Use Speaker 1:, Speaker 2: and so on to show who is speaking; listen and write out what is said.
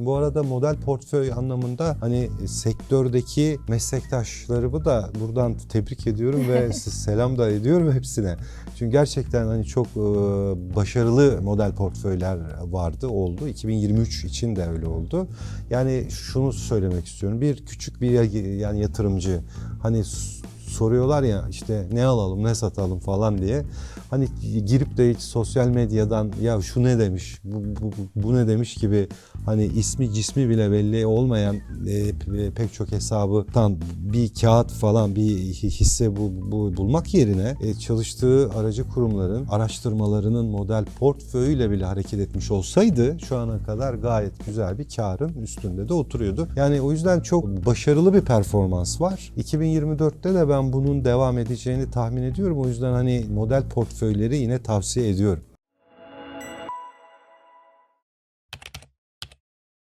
Speaker 1: Bu arada model portföy anlamında hani sektördeki meslektaşlarımı da buradan tebrik ediyorum ve selam da ediyorum hepsine. Çünkü gerçekten hani çok e, başarılı model portföyler vardı, oldu. 2023 için de öyle oldu. Yani şunu söylemek istiyorum. Bir küçük bir yani yatırımcı hani soruyorlar ya işte ne alalım ne satalım falan diye. Hani girip de hiç sosyal medyadan ya şu ne demiş bu, bu, bu ne demiş gibi hani ismi cismi bile belli olmayan e, pe- pek çok hesabından bir kağıt falan bir hisse bu, bu bulmak yerine e, çalıştığı aracı kurumların araştırmalarının model portföyüyle bile hareket etmiş olsaydı şu ana kadar gayet güzel bir karın üstünde de oturuyordu. Yani o yüzden çok başarılı bir performans var. 2024'te de ben bunun devam edeceğini tahmin ediyorum. O yüzden hani model portföyleri yine tavsiye ediyorum.